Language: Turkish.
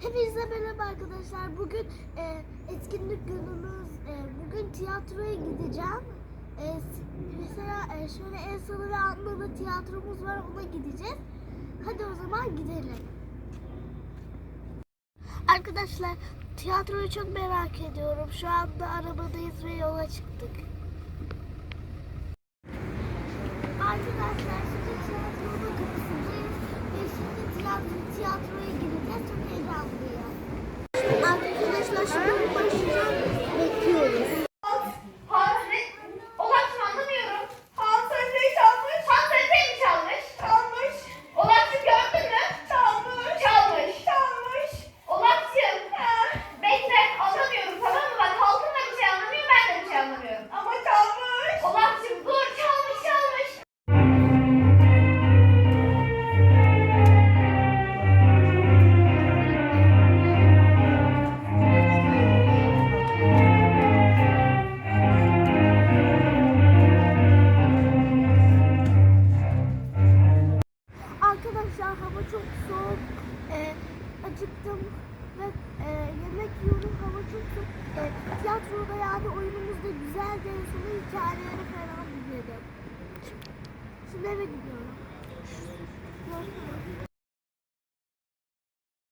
Hepinize merhaba arkadaşlar. Bugün e, etkinlik günümüz. E, bugün tiyatroya gideceğim. E, mesela e, şöyle El Salı ve Anlalı tiyatromuz var. Ona gideceğiz. Hadi o zaman gidelim. Arkadaşlar tiyatroyu çok merak ediyorum. Şu anda arabadayız ve yola çıktık. Arkadaşlar şimdi tiyatronun kapısındayız. Ve şimdi tiyatro, tiyatroya gireceğiz. Çok heyecanlıyım. Arkadaşlar şimdi Arkadaşlar hava çok soğuk. Ee, acıktım ve e, yemek yiyorum. Hava çok soğuk. E, tiyatroda yani oyunumuz da güzeldi. En hikayeleri falan dinledim. Şimdi eve gidiyorum. Görüşürüz.